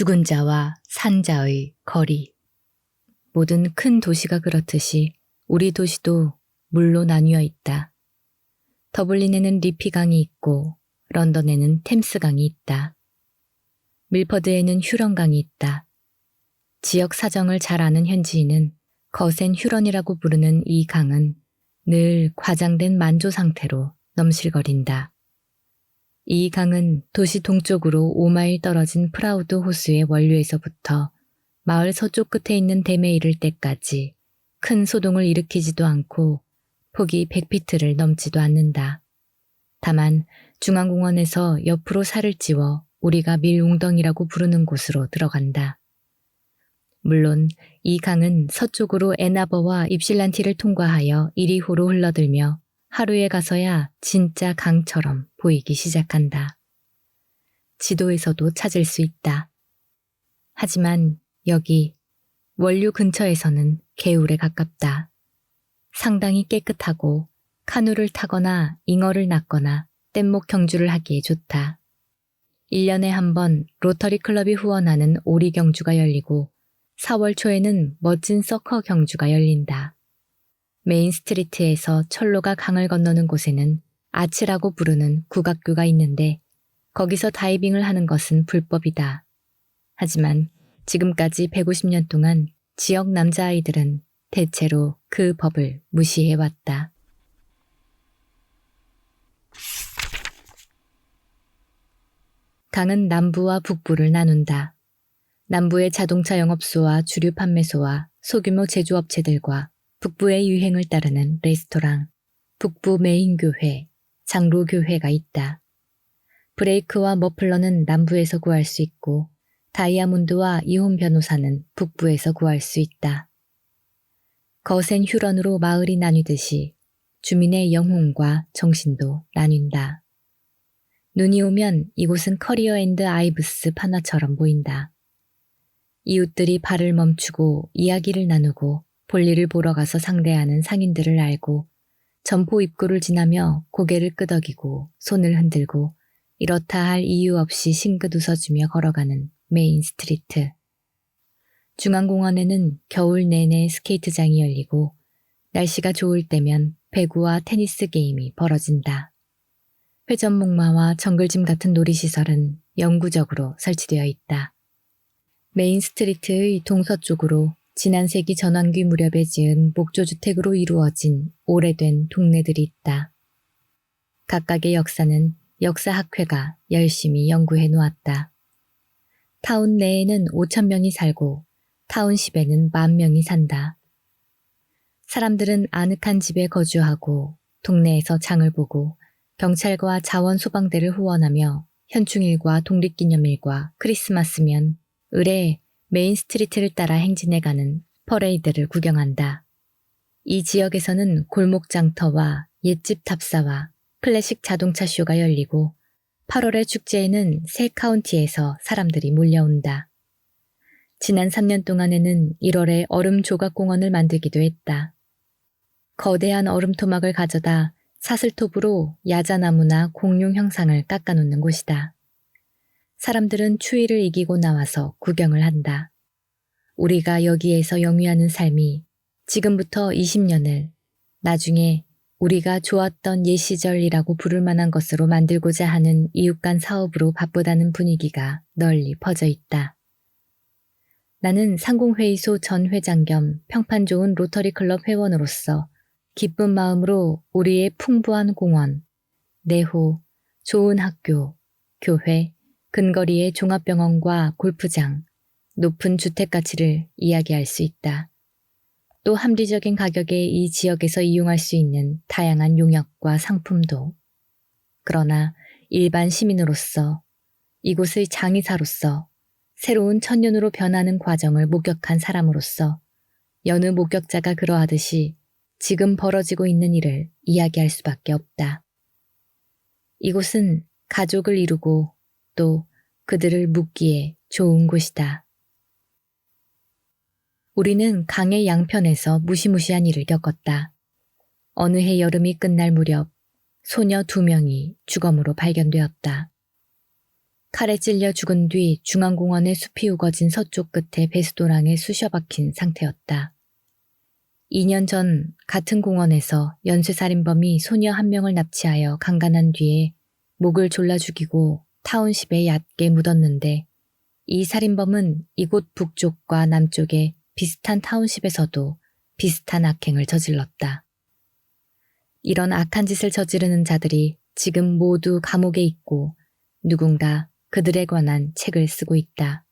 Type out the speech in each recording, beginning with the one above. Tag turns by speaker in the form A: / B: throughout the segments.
A: 죽은 자와 산 자의 거리. 모든 큰 도시가 그렇듯이 우리 도시도 물로 나뉘어 있다. 더블린에는 리피강이 있고 런던에는 템스강이 있다. 밀퍼드에는 휴런강이 있다. 지역 사정을 잘 아는 현지인은 거센 휴런이라고 부르는 이 강은 늘 과장된 만조 상태로 넘실거린다. 이 강은 도시 동쪽으로 5마일 떨어진 프라우드 호수의 원류에서부터 마을 서쪽 끝에 있는 댐에 이를 때까지 큰 소동을 일으키지도 않고 폭이 100피트를 넘지도 않는다. 다만 중앙공원에서 옆으로 살을 찌워 우리가 밀웅덩이라고 부르는 곳으로 들어간다. 물론 이 강은 서쪽으로 애나버와 입실란티를 통과하여 이리호로 흘러들며 하루에 가서야 진짜 강처럼 보이기 시작한다. 지도에서도 찾을 수 있다. 하지만 여기 원류 근처에서는 개울에 가깝다. 상당히 깨끗하고 카누를 타거나 잉어를 낚거나 뗏목 경주를 하기에 좋다. 1년에 한 번 로터리 클럽이 후원하는 오리 경주가 열리고 4월 초에는 멋진 서커 경주가 열린다. 메인 스트리트에서 철로가 강을 건너는 곳에는 아치라고 부르는 국악교가 있는데 거기서 다이빙을 하는 것은 불법이다. 하지만 지금까지 150년 동안 지역 남자아이들은 대체로 그 법을 무시해왔다. 강은 남부와 북부를 나눈다. 남부의 자동차 영업소와 주류 판매소와 소규모 제조업체들과 북부의 유행을 따르는 레스토랑, 북부 메인 교회, 장로 교회가 있다. 브레이크와 머플러는 남부에서 구할 수 있고 다이아몬드와 이혼 변호사는 북부에서 구할 수 있다. 거센 휴런으로 마을이 나뉘듯이 주민의 영혼과 정신도 나뉜다. 눈이 오면 이곳은 커리어 앤드 아이브스 파나처럼 보인다. 이웃들이 발을 멈추고 이야기를 나누고 볼일을 보러 가서 상대하는 상인들을 알고 점포 입구를 지나며 고개를 끄덕이고 손을 흔들고 이렇다 할 이유 없이 싱긋 웃어주며 걸어가는 메인 스트리트. 중앙공원에는 겨울 내내 스케이트장이 열리고 날씨가 좋을 때면 배구와 테니스 게임이 벌어진다. 회전목마와 정글짐 같은 놀이시설은 영구적으로 설치되어 있다. 메인 스트리트의 동서쪽으로 지난 세기 전환기 무렵에 지은 목조주택으로 이루어진 오래된 동네들이 있다. 각각의 역사는 역사학회가 열심히 연구해 놓았다. 타운 내에는 5천 명이 살고 타운십에는 만 명이 산다. 사람들은 아늑한 집에 거주하고 동네에서 장을 보고 경찰과 자원소방대를 후원하며 현충일과 독립기념일과 크리스마스면 을에 메인 스트리트를 따라 행진해가는 퍼레이드를 구경한다. 이 지역에서는 골목 장터와 옛집 탑사와 클래식 자동차 쇼가 열리고 8월의 축제에는 새 카운티에서 사람들이 몰려온다. 지난 3년 동안에는 1월에 얼음 조각공원을 만들기도 했다. 거대한 얼음 토막을 가져다 사슬톱으로 야자나무나 공룡 형상을 깎아놓는 곳이다. 사람들은 추위를 이기고 나와서 구경을 한다. 우리가 여기에서 영위하는 삶이 지금부터 20년을 나중에 우리가 좋았던 옛 시절이라고 부를 만한 것으로 만들고자 하는 이웃 간 사업으로 바쁘다는 분위기가 널리 퍼져 있다. 나는 상공회의소 전 회장 겸 평판 좋은 로터리 클럽 회원으로서 기쁜 마음으로 우리의 풍부한 공원, 내호, 좋은 학교, 교회, 근거리의 종합병원과 골프장, 높은 주택 가치를 이야기할 수 있다. 또 합리적인 가격에 이 지역에서 이용할 수 있는 다양한 용역과 상품도. 그러나 일반 시민으로서 이곳의 장의사로서 새로운 천년으로 변하는 과정을 목격한 사람으로서 여느 목격자가 그러하듯이 지금 벌어지고 있는 일을 이야기할 수밖에 없다. 이곳은 가족을 이루고 또 그들을 묻기에 좋은 곳이다. 우리는 강의 양편에서 무시무시한 일을 겪었다. 어느 해 여름이 끝날 무렵 소녀 두 명이 주검으로 발견되었다. 칼에 찔려 죽은 뒤 중앙공원의 숲이 우거진 서쪽 끝에 배수도랑에 쑤셔 박힌 상태였다. 2년 전 같은 공원에서 연쇄살인범이 소녀 한 명을 납치하여 강간한 뒤에 목을 졸라 죽이고 타운십에 얕게 묻었는데 이 살인범은 이곳 북쪽과 남쪽의 비슷한 타운십에서도 비슷한 악행을 저질렀다. 이런 악한 짓을 저지르는 자들이 지금 모두 감옥에 있고 누군가 그들에 관한 책을 쓰고 있다.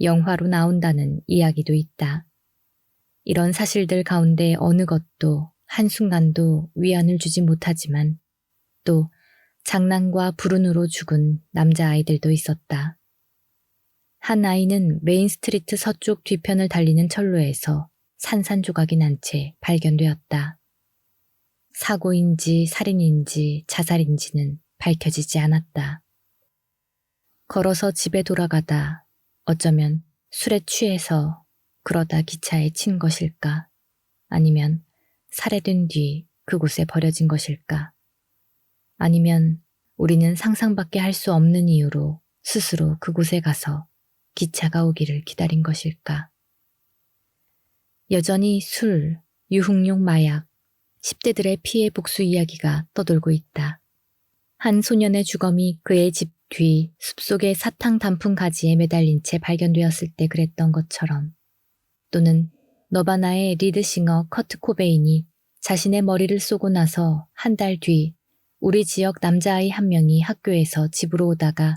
A: 영화로 나온다는 이야기도 있다. 이런 사실들 가운데 어느 것도 한순간도 위안을 주지 못하지만 또 장난과 불운으로 죽은 남자아이들도 있었다. 한 아이는 메인스트리트 서쪽 뒤편을 달리는 철로에서 산산조각이 난 채 발견되었다. 사고인지 살인인지 자살인지는 밝혀지지 않았다. 걸어서 집에 돌아가다 어쩌면 술에 취해서 그러다 기차에 친 것일까? 아니면 살해된 뒤 그곳에 버려진 것일까? 아니면 우리는 상상밖에 할 수 없는 이유로 스스로 그곳에 가서 기차가 오기를 기다린 것일까? 여전히 술, 유흥용 마약, 10대들의 피해 복수 이야기가 떠돌고 있다. 한 소년의 주검이 그의 집 뒤 숲속의 사탕 단풍 가지에 매달린 채 발견되었을 때 그랬던 것처럼 또는 너바나의 리드싱어 커트 코베인이 자신의 머리를 쏘고 나서 한 달 뒤 우리 지역 남자아이 한 명이 학교에서 집으로 오다가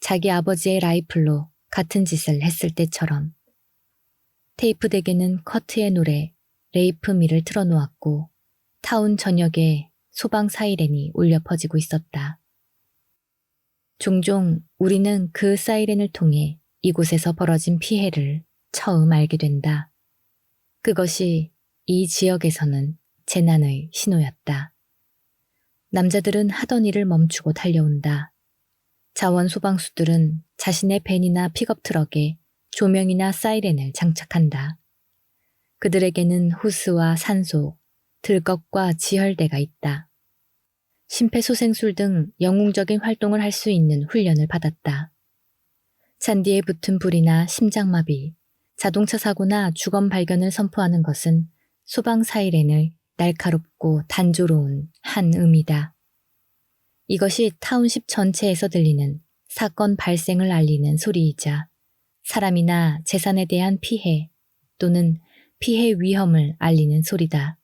A: 자기 아버지의 라이플로 같은 짓을 했을 때처럼 테이프 덱에는 커트의 노래 레이프 미를 틀어놓았고 타운 전역에 소방 사이렌이 울려 퍼지고 있었다. 종종 우리는 그 사이렌을 통해 이곳에서 벌어진 피해를 처음 알게 된다. 그것이 이 지역에서는 재난의 신호였다. 남자들은 하던 일을 멈추고 달려온다. 자원 소방수들은 자신의 밴이나 픽업 트럭에 조명이나 사이렌을 장착한다. 그들에게는 호스와 산소, 들것과 지혈대가 있다. 심폐소생술 등 영웅적인 활동을 할 수 있는 훈련을 받았다. 잔디에 붙은 불이나 심장마비, 자동차 사고나 주검 발견을 선포하는 것은 소방 사이렌의 날카롭고 단조로운 한 음이다. 이것이 타운십 전체에서 들리는 사건 발생을 알리는 소리이자 사람이나 재산에 대한 피해 또는 피해 위험을 알리는 소리다.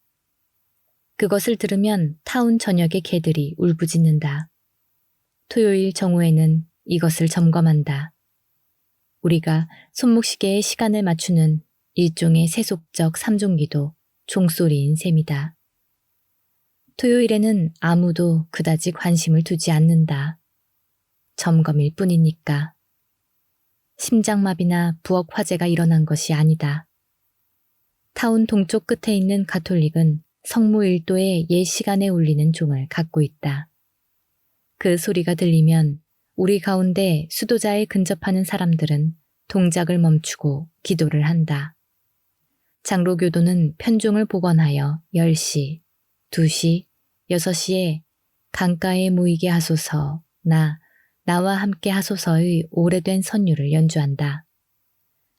A: 그것을 들으면 타운 전역의 개들이 울부짖는다. 토요일 정오에는 이것을 점검한다. 우리가 손목시계의 시간을 맞추는 일종의 세속적 삼종기도 종소리인 셈이다. 토요일에는 아무도 그다지 관심을 두지 않는다. 점검일 뿐이니까. 심장마비나 부엌 화재가 일어난 것이 아니다. 타운 동쪽 끝에 있는 가톨릭은 성무 일도의 옛 시간에 울리는 종을 갖고 있다. 그 소리가 들리면 우리 가운데 수도자에 근접하는 사람들은 동작을 멈추고 기도를 한다. 장로교도는 편종을 복원하여 10시, 2시, 6시에 강가에 모이게 하소서, 나, 나와 함께 하소서의 오래된 선율을 연주한다.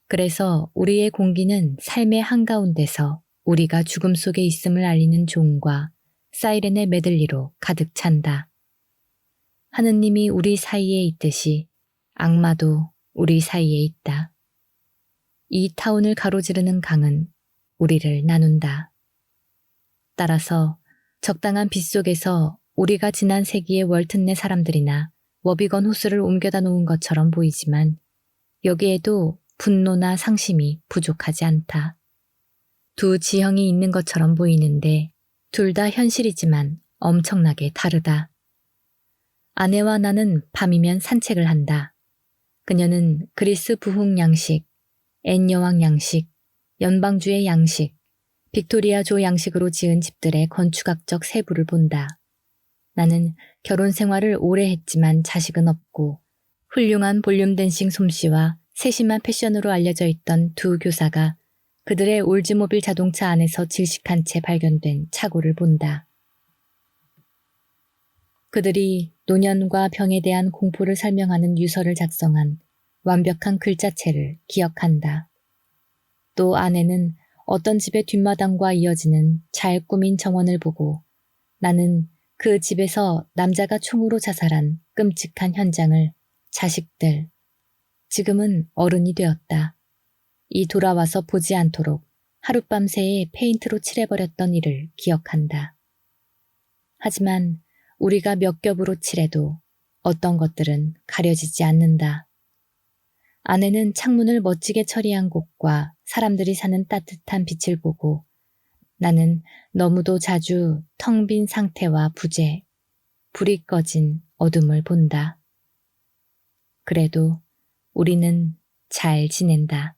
A: 그래서 우리의 공기는 삶의 한가운데서 우리가 죽음 속에 있음을 알리는 종과 사이렌의 메들리로 가득 찬다. 하느님이 우리 사이에 있듯이 악마도 우리 사이에 있다. 이 타운을 가로지르는 강은 우리를 나눈다. 따라서 적당한 빛 속에서 우리가 지난 세기의 월튼내 사람들이나 워비건 호수를 옮겨다 놓은 것처럼 보이지만 여기에도 분노나 상심이 부족하지 않다. 두 지형이 있는 것처럼 보이는데 둘 다 현실이지만 엄청나게 다르다. 아내와 나는 밤이면 산책을 한다. 그녀는 그리스 부흥 양식, 앤 여왕 양식, 연방주의 양식, 빅토리아조 양식으로 지은 집들의 건축학적 세부를 본다. 나는 결혼 생활을 오래 했지만 자식은 없고 훌륭한 볼륨 댄싱 솜씨와 세심한 패션으로 알려져 있던 두 교사가 그들의 올즈모빌 자동차 안에서 질식한 채 발견된 착오를 본다. 그들이 노년과 병에 대한 공포를 설명하는 유서를 작성한 완벽한 글자체를 기억한다. 또 아내는 어떤 집의 뒷마당과 이어지는 잘 꾸민 정원을 보고 나는 그 집에서 남자가 총으로 자살한 끔찍한 현장을 자식들, 지금은 어른이 되었다. 이 돌아와서 보지 않도록 하룻밤 새에 페인트로 칠해버렸던 일을 기억한다. 하지만 우리가 몇 겹으로 칠해도 어떤 것들은 가려지지 않는다. 아내는 창문을 멋지게 처리한 곳과 사람들이 사는 따뜻한 빛을 보고 나는 너무도 자주 텅 빈 상태와 부재, 불이 꺼진 어둠을 본다. 그래도 우리는 잘 지낸다.